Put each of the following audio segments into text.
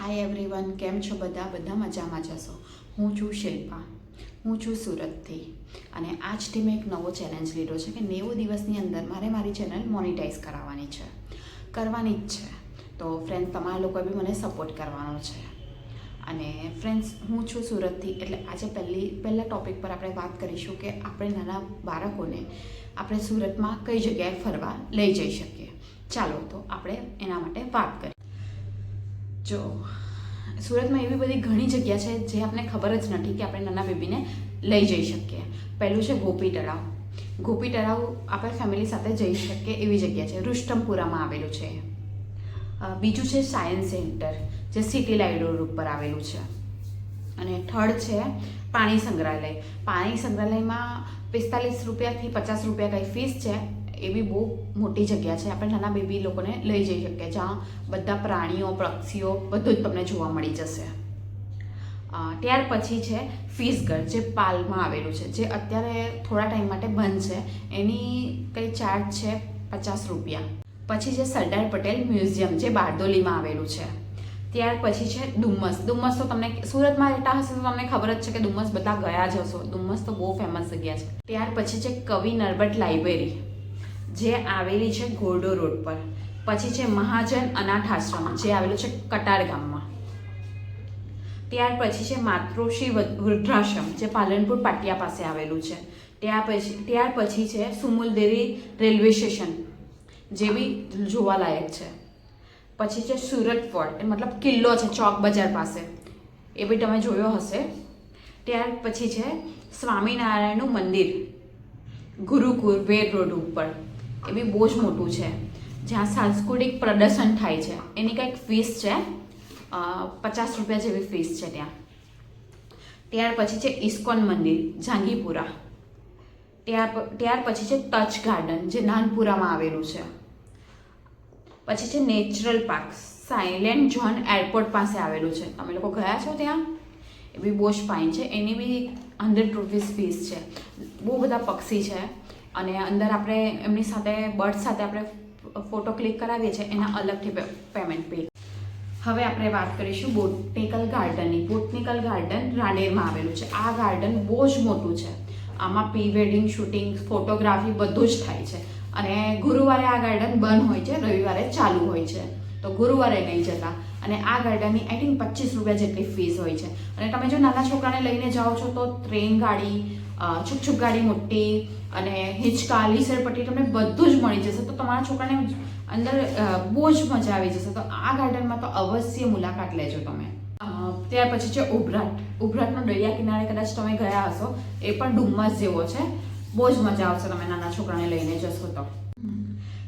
Hi everyone કેમ છો બધા? બધા મજામાં જશો હું છું શિલ્પા. હું છું સુરતથી. અને આજથી મેં એક નવો ચેલેન્જ લીધો છે કે નેવું દિવસની અંદર મારે મારી ચેનલ મોનિટાઈઝ કરાવવાની છે. કરવાની જ છે. તો ફ્રેન્ડ તમારા લોકોએ બી મને સપોર્ટ કરવાનો છે. અને ફ્રેન્ડ્સ હું છું સુરતથી, એટલે આજે પહેલી, પહેલાં ટોપિક પર આપણે વાત કરીશું કે આપણે નાના બાળકોને આપણે સુરતમાં કઈ જગ્યાએ ફરવા લઈ જઈ શકીએ. ચાલો, તો આપણે એના માટે વાત કરીએ. જો, સુરતમાં એવી બધી ઘણી જગ્યા છે જે આપણને ખબર જ નથી કે આપણે નાના બેબીને લઈ જઈ શકીએ. પહેલું છે ગોપી તળાવ. ગોપી તળાવ આપણે ફેમિલી સાથે જઈ શકીએ એવી જગ્યા છે. રુષ્ટમપુરામાં આવેલું છે. બીજું છે સાયન્સ સેન્ટર, જે સિટી લાઇટ રોડ ઉપર આવેલું છે. અને થર્ડ છે પાણી સંગ્રહાલય. પાણી સંગ્રહાલયમાં પિસ્તાલીસ રૂપિયાથી પચાસ રૂપિયા કંઈ ફીસ છે એ બી બહુ મોટી જગ્યા છે. આપણે નાના બેબી લોકોને લઈ જઈ શકીએ જ્યાં બધા પ્રાણીઓ, પક્ષીઓ બધું જ તમને જોવા મળી જશે. ત્યાર પછી છે ફીસગઢ જે પાલમાં આવેલું છે, જે અત્યારે થોડા ટાઈમ માટે બંધ છે. એની કંઈ ચાર્જ છે પચાસ રૂપિયા. પછી છે સરદાર પટેલ મ્યુઝિયમ, જે બારડોલીમાં આવેલું છે. ત્યાર પછી છે ડુમ્મસ ડુમ્મસ તો તમને સુરતમાં રહેતા હશે તો તમને ખબર જ છે કે ડુમ્મસ બધા ગયા જ હશો. ડુમ્મસ તો બહુ ફેમસ જગ્યા છે. ત્યાર પછી છે કવિ નરબટ લાઇબ્રેરી. જે આવેલી છે ઘોરડો રોડ પર. પછી છે મહાજન અનાથ આશ્રમ જે આવેલું છે કટાર ગામમાં. ત્યાર પછી છે માતૃશ્રી વૃદ્ધાશ્રમ, જે પાલનપુર પાટિયા પાસે આવેલું છે. ત્યાર પછી ત્યાર પછી છે સુમુલદેરી રેલવે સ્ટેશન, જે બી જોવાલાયક છે. પછી છે સુરત ફોર્ટ મતલબ કિલ્લો છે ચોક બજાર પાસે. એ બી તમે જોયો હશે. ત્યાર પછી છે સ્વામિનારાયણનું મંદિર, ગુરુકુળ વેર રોડ ઉપર. એ બી બહુ જ મોટું છે, જ્યાં સાંસ્કૃતિક પ્રદર્શન થાય છે. એની કંઈક ફીસ છે પચાસ રૂપિયા જેવી ફીસ છે ત્યાં. ત્યાર પછી છે ઇસ્કોન મંદિર જાંગીપુરા ત્યાર ત્યાર પછી છે ટચ ગાર્ડન, જે નાનપુરામાં આવેલું છે. પછી છે natural park silent zone airport પાસે આવેલું છે. તમે લોકો ગયા છો ત્યાં? એ બી બહુ જ ફાઇન છે. એની બી હંડ્રેડ રૂપીસ ફીસ છે. બહુ બધા પક્ષી છે. અને અંદર આપણે એમની સાથે બર્ડ સાથે આપણે ફોટો ક્લિક કરાવીએ છીએ, એના અલગથી પેમેન્ટ પે હવે આપણે વાત કરીશું બોટનિકલ ગાર્ડનની. બોટનિકલ ગાર્ડન રાણેરમાં આવેલું છે. આ ગાર્ડન બહુ જ મોટું છે. આમાં પ્રી વેડિંગ, શૂટિંગ, ફોટોગ્રાફી બધું જ થાય છે. અને ગુરુવારે આ ગાર્ડન બંધ હોય છે, રવિવારે ચાલુ હોય છે. તો ગુરુવારે નહીં જતા. અને આ ગાર્ડનની આઈ થિંક પચીસ રૂપિયા જેટલી ફીસ હોય છે. અને તમે જો નાના છોકરાને લઈને જાઓ છો તો ટ્રેન ગાડી છુક ગાડી મોટી અને હિંચકા લીસરપટ્ટી તમને બધું જ મળી જશે. તો તમારા છોકરાને અંદર બહુ જ મજા આવી જશે. તો આ ગાર્ડનમાં તો અવશ્ય મુલાકાત લેજો તમે. ત્યાર પછી છે ઉભરાટ. ઉભરાટનો દરિયા કિનારે કદાચ તમે ગયા હશો, એ પણ ડુમ્મસ જેવો છે. બહુ જ મજા આવશે તમે નાના છોકરાને લઈને જશો તો.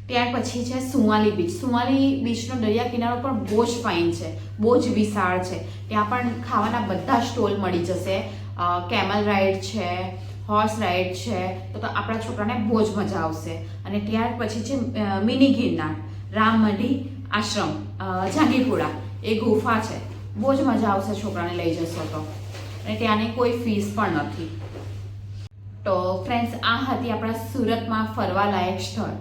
ત્યાર પછી છે સુવાલી બીચ સુવાલી બીચનો દરિયા કિનારો પણ બહુ જ ફાઇન છે, બહુ જ વિશાળ છે. ત્યાં પણ ખાવાના બધા સ્ટોલ મળી જશે. કેમલ રાઈડ છે હોર્સ રાઈડ છે, તો તો આપણા છોકરાને બહુ જ મજા આવશે. અને ત્યાર પછી છે મિની ગિરનાર, રામમઢી આશ્રમ જાંગીપુરા. એ ગુફા છે. બહુ જ મજા આવશે છોકરાને લઈ જશો તો. અને ત્યાંની કોઈ ફીસ પણ નથી. તો ફ્રેન્ડ્સ આ હતી આપણા સુરતમાં ફરવા લાયક સ્થળ.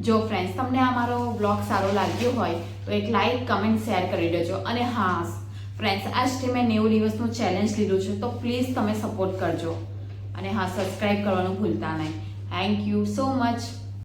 જો ફ્રેન્ડ્સ તમને આ મારો બ્લોગ સારો લાગ્યો હોય, તો એક લાઇક કમેન્ટ શેર કરી દેજો. અને હા ફ્રેન્ડ્સ આજથી મેં નેવું દિવસનું ચેલેન્જ લીધું છે, તો પ્લીઝ તમે સપોર્ટ કરજો. અને હા સબસ્ક્રાઈબ કરવાનું ભૂલતા નહીં. Thank you so much